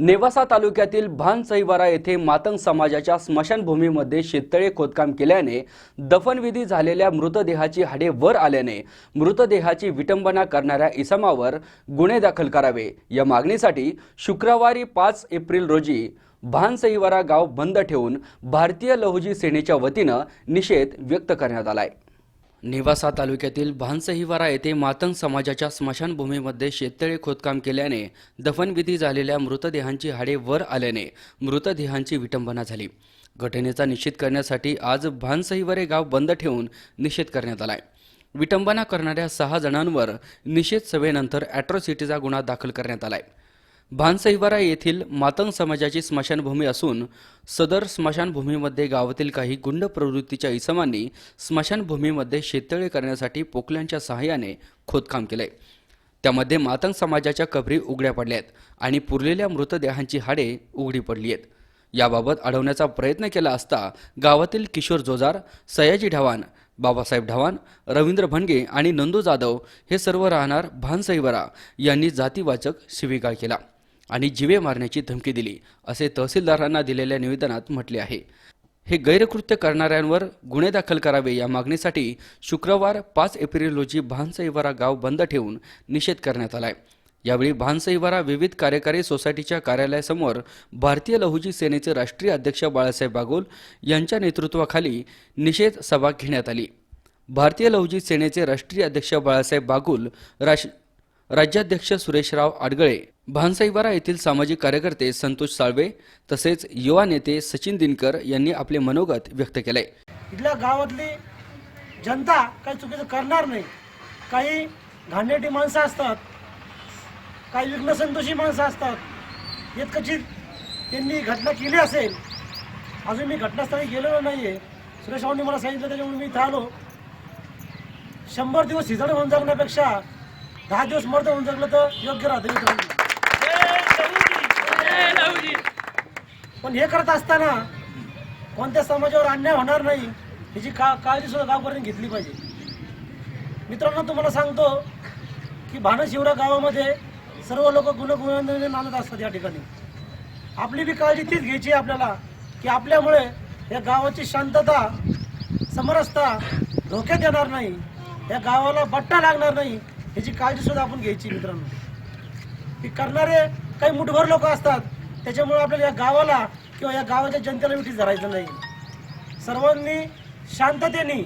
नेवासा तालुक्यातील भानसहिवारा येथे मातंग समाजाच्या स्मशानभूमीमध्ये शेततळे खोदकाम केल्याने दफनविधी झालेल्या मृतदेहाची हाडे वर आल्याने मृतदेहाची विटंबना करणाऱ्या इसमावर गुन्हे दाखल करावे. या मागणीसाठी शुक्रवारी पाच एप्रिल रोजी भानसहिवारा गाव बंद ठेवून भारतीय लहुजी सेनेच्या वतीनं निषेध व्यक्त करण्यात आलाय. नेवासा तालुक्यातील भानसहिवारा येथे मातंग समाजाच्या स्मशानभूमीमध्ये शेततळे खोदकाम केल्याने दफनविधी झालेल्या मृतदेहांची हाडे वर आल्याने मृतदेहांची विटंबना झाली. घटनेचा निषेध करण्यासाठी आज भानसहिवारे गाव बंद ठेवून निषेध करण्यात आलाय. विटंबना करणाऱ्या सहा जणांवर निषेध सभेनंतर अॅट्रॉसिटीचा गुन्हा दाखल करण्यात आलाय. भानसहिवारा येथील मातंग समाजाची स्मशानभूमी असून सदर स्मशानभूमीमध्ये गावातील काही गुंड प्रवृत्तीच्या इसमांनी स्मशानभूमीमध्ये शेततळे करण्यासाठी पोकल्यांच्या सहाय्याने खोदकाम केलंय त्यामध्ये मातंग समाजाच्या कबरी उघड्या पडल्या आहेत आणि पुरलेल्या मृतदेहांची हाडे उघडी पडली आहेत याबाबत अडवण्याचा प्रयत्न केला असता गावातील किशोर जोजार सयाजी ढवाण बाबासाहेब ढवाण रवींद्र भणगे आणि नंदू जाधव हे सर्व राहणार भानसईवरा यांनी जातीवाचक शिवीगाळ केला. आणि जिवे मारण्याची धमकी दिली असे तहसीलदारांना दिलेल्या निवेदनात म्हटले आहे. हे गैरकृत्य करणाऱ्यांवर गुन्हे दाखल करावे या मागणीसाठी शुक्रवार पाच एप्रिल रोजी भानसईवारा गाव बंद ठेवून निषेध करण्यात आलाय. यावेळी भानसईवारा विविध कार्यकारी सोसायटीच्या कार्यालयासमोर भारतीय लहुजी सेनेचे राष्ट्रीय अध्यक्ष बाळासाहेब बागोल यांच्या नेतृत्वाखाली निषेध सभा घेण्यात आली. भारतीय लहुजी सेनेचे राष्ट्रीय अध्यक्ष बाळासाहेब बागुल राश राज्याध्यक्ष सुरेशराव आडगळे भानसाईवारा येथील सामाजिक कार्यकर्ते संतोष साळवे तसेच युवा नेते सचिन दिनकर यांनी आपले मनोगत व्यक्त केले. इथल्या गावातली जनता काही चुकीचं करणार नाही. काही घाणेटी माणसं असतात काही विघ्नसंतोषी माणसं असतात. इतकचित त्यांनी घटना केली असेल अजून मी घटनास्थळी गेलेलो नाही आहे सुरेश मला सांगितलं त्याच्यामुळे मी इथं आलो. शंभर दिवस हिजड होऊन जगण्यापेक्षा दहा दिवस मर्द होऊन जगलं तर योग्य राहते पण हे करत असताना कोणत्या समाजावर अन्याय होणार नाही याची का काळजी सुद्धा गावकऱ्यांनी घेतली पाहिजे. मित्रांनो तुम्हाला सांगतो की भानशिवरा गावामध्ये सर्व लोक गुणगुणांनी नांदत असतात या ठिकाणी. आपली बी काळजी तीच घ्यायची आहे आपल्याला की आपल्यामुळे या गावाची शांतता समरसता धोक्यात येणार नाही या गावाला बट्टा लागणार नाही याची काळजी सुद्धा आपण घ्यायची मित्रांनो. ती करणारे काही मुठभर लोक असतात. त्याच्यामुळे आपल्याला या गावाला किंवा या गावाच्या जनतेला विठी धरायचं नाही. सर्वांनी शांततेने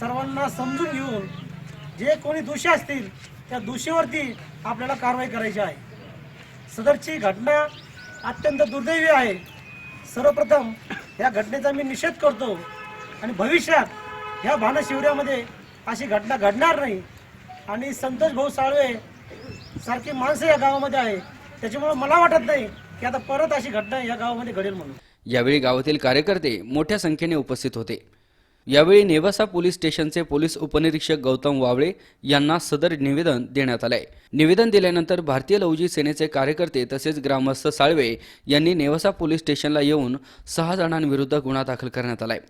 सर्वांना समजून घेऊन जे कोणी दोषी असतील त्या दोषीवरती आपल्याला कारवाई करायची आहे. सदरची घटना अत्यंत दुर्दैवी आहे. सर्वप्रथम या घटनेचा मी निषेध करतो आणि भविष्यात ह्या भानशिवऱ्यामध्ये अशी घटना घडणार नाही. आणि संतोष भाऊ साळवे सारखी माणसं या गावामध्ये आहे. त्याच्यामुळे मला वाटत नाही की आता परत अशी घटना या गावामध्ये घडेल म्हणून. यावेळी गावातील कार्यकर्ते मोठ्या संख्येने उपस्थित होते. यावेळी नेवासा पोलीस स्टेशनचे पोलीस उपनिरीक्षक गौतम वावळे यांना सदर निवेदन देण्यात आलंय. निवेदन दिल्यानंतर भारतीय लौजी सेनेचे कार्यकर्ते तसेच ग्रामस्थ साळवे यांनी नेवासा पोलीस स्टेशनला येऊन सहा जणांविरुद्ध गुन्हा दाखल करण्यात आलाय.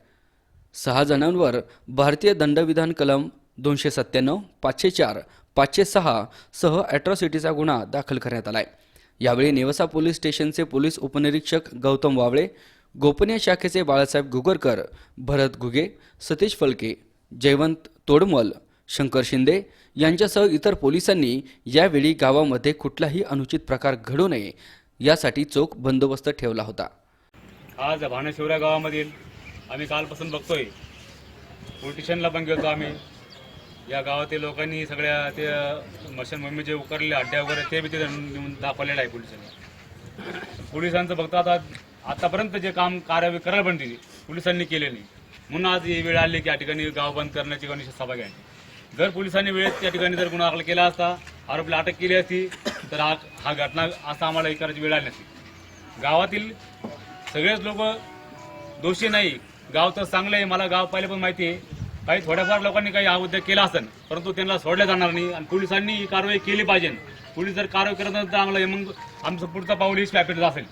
सहा जणांवर भारतीय दंडविधान कलम दोनशे सत्त्याण्णव पाचशे चार पाचशे सहा सह ॲट्रॉसिटीचा गुन्हा दाखल करण्यात आला आहे यावेळी नेवसा पोलीस स्टेशनचे पोलीस उपनिरीक्षक गौतम वावळे गोपनीय शाखेचे बाळासाहेब घुगरकर भरत घुगे सतीश फलके जयवंत तोडमल शंकर शिंदे यांच्यासह इतर पोलिसांनी यावेळी गावामध्ये कुठलाही अनुचित प्रकार घडू नये यासाठी चोख बंदोबस्त ठेवला होता. आज भानशिवरा गावामधील आम्ही कालपासून बघतोय. पोलिटिशियनला पण गेलो आम्ही. या गावातील लोकांनी सगळ्या ते मशीन जे उकरले अड्ड्या वगैरे ते बी तिथे दाखवलेलं आहे पोलिसांनी. पोलिसांचं फक्त आता आतापर्यंत जे काम कार्यवाही करायला पण दिली पोलिसांनी केले नाही. म्हणून आज ही वेळ आली की या ठिकाणी गाव बंद करण्याची गणेश सभा घ्यायची. जर पोलिसांनी वेळेत त्या ठिकाणी जर गुन्हा दाखल केला असता आरोपीला अटक केली असती तर हा हा घटना असा आम्हाला हे करायची वेळ आली नसती. गावातील सगळेच लोक दोषी नाही. गाव तर चांगलं आहे मला गाव पाहिलं पण माहिती आहे. काही थोड्याफार लोकांनी काही हा उद्योग केला असेल परंतु त्यांना सोडलं जाणार नाही आणि पोलिसांनी ही कारवाई केली पाहिजे. पोलीस जर कारवाई करत नसेल तर आम्हाला मग आमचं पुढचं पाऊल यश व्यापीत असेल.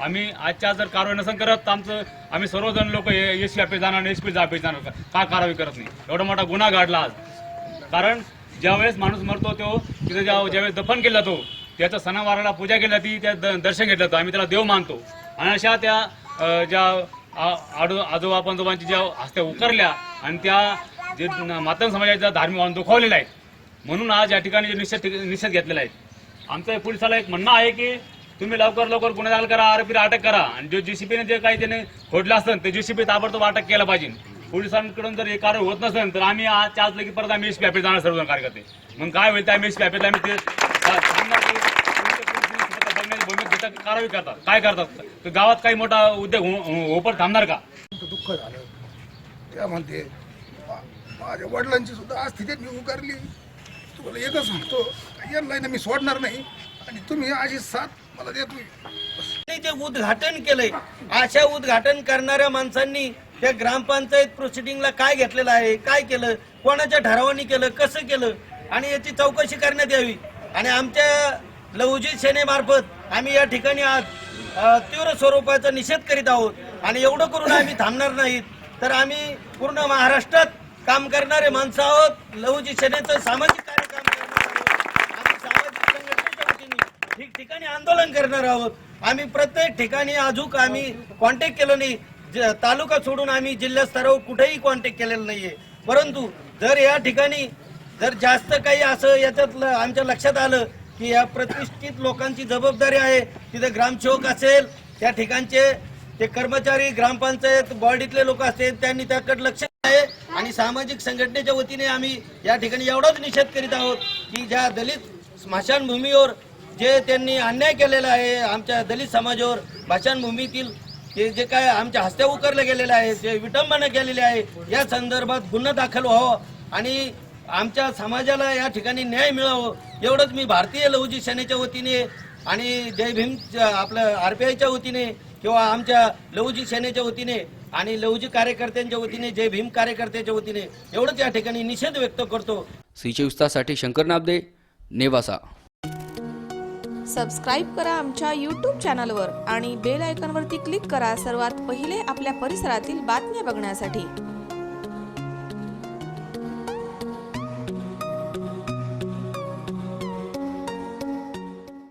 आम्ही आजच्या आज जर कारवाई नसेल करत तर आमचं आम्ही सर्वजण लोक यश व्यापी जाणार एस पी व्यापी जाणार का कारवाई करत नाही? एवढा मोठा गुन्हा घडला आज. कारण ज्यावेळेस माणूस मरतो तो तिथे ज्या ज्यावेळेस दफन केला जातो त्याचा सणावाराला पूजा केली जाते त्या द- दर्शन घेतलं जातं आम्ही त्याला देव मानतो. आणि अशा त्या ज्या आडो आजोबा पंजोबांची ज्या हस्त्या उकरल्या आणि त्या जे मातन समाजाचा धार्मिक वाहन दुखावलेला आहे म्हणून आज या ठिकाणी जे निषेध निषेध घेतलेला आहे. आमचं पोलिसाला एक म्हणणं आहे की तुम्ही लवकर लवकर गुन्हा दाखल करा आरोपीला अटक करा. आणि जो जेसीबीने जे काही त्याने खोडलं असतं ते जेसीबी ताबडतोब अटक केलं पाहिजे. पोलिसांकडून जर हे कार्य होत नसेल तर आम्ही आज आज लगी परत आम्ही एसपी ऑफिस जाणार सर्वजण कार्यकर्ते. मग काय होईल त्या एसपी ऑफिसला आम्ही ते सांगणार की तुमच्या पोलिसांनी स्वतः घेतात, कारवाई करतात? काय करतात? गावात काही मोठा उद्योग हो- हो- ओपर थांबणार का? दुःख झालं. त्या म्हणते माझ्या वडिलांची सुद्धा आज तिथे मी उगारली तुम्हाला एकच सांगतो यांना ना मी सोडणार नाही. आणि तुम्ही अशी साथ मला देतोय त्यांनी जे उद्घाटन केलंय. अशा उद्घाटन करणाऱ्या माणसांनी त्या ग्रामपंचायत प्रोसिडिंगला काय घेतलेलं आहे? काय केलं? कोणाच्या ठरावानी केलं? कसं केलं? आणि याची चौकशी करण्यात यावी. आणि आमच्या लहुजी सेनेमार्फत आम्ही या ठिकाणी आज तीव्र स्वरूपाचा निषेध करीत आहोत. आणि एवढं करून आम्ही थांबणार नाहीत. तर आम्ही पूर्ण महाराष्ट्रात काम करणारे माणसं आहोत. लहुजी सेनेचं सामाजिक कार्यक्रम सामाजिक संघटनेच्या वतीने ठिकठिकाणी आंदोलन करणार आहोत. आम्ही प्रत्येक ठिकाणी अजून आम्ही कॉन्टॅक्ट केलं नाही. ज- तालुका सोडून आम्ही जिल्हा स्तरावर कुठेही कॉन्टॅक्ट केलेलं नाहीये. परंतु जर या ठिकाणी जर जास्त काही असं याच्यातलं आमच्या लक्षात आलं की या प्रतिष्ठित लोकांची जबाबदारी आहे. तिथे ग्रामसेवक असेल त्या ठिकाणचे ते कर्मचारी ग्रामपंचायत बॉडीतले लोक असतील त्यांनी त्याकडे लक्ष आहे. आणि सामाजिक संघटनेच्या वतीने आम्ही या ठिकाणी एवढाच निषेध करीत आहोत की ज्या दलित स्मशानभूमीवर जे त्यांनी अन्याय केलेला आहे आमच्या दलित समाजावर भाषणभूमीतील ते जे काय आमच्या हस्त्या उकरले गेलेले आहे जे विटंबना केलेली आहे या संदर्भात गुन्हा दाखल व्हावं. आणि आमच्या समाजाला या ठिकाणी न्याय मिळावं एवढंच मी भारतीय लहुजी सेनेच्या वतीने आणि जय भीम आपलं आरपीआयच्या वतीने किंवा आमच्या लहुजी सेनेच्या वतीने आणि लहुजी कार्यकर्त्यांच्या वतीने जय भीम कार्यकर्त्याच्या वतीने एवढंच या ठिकाणी निषेध व्यक्त करतो. सी चोवीस शंकर नाबदे नेवासा. सबस्क्राईब करा आमच्या यूट्यूब चॅनलवर आणि बेल आयकॉनवरती क्लिक करा सर्वात पहिले आपल्या परिसरातील बातम्या बघण्यासाठी.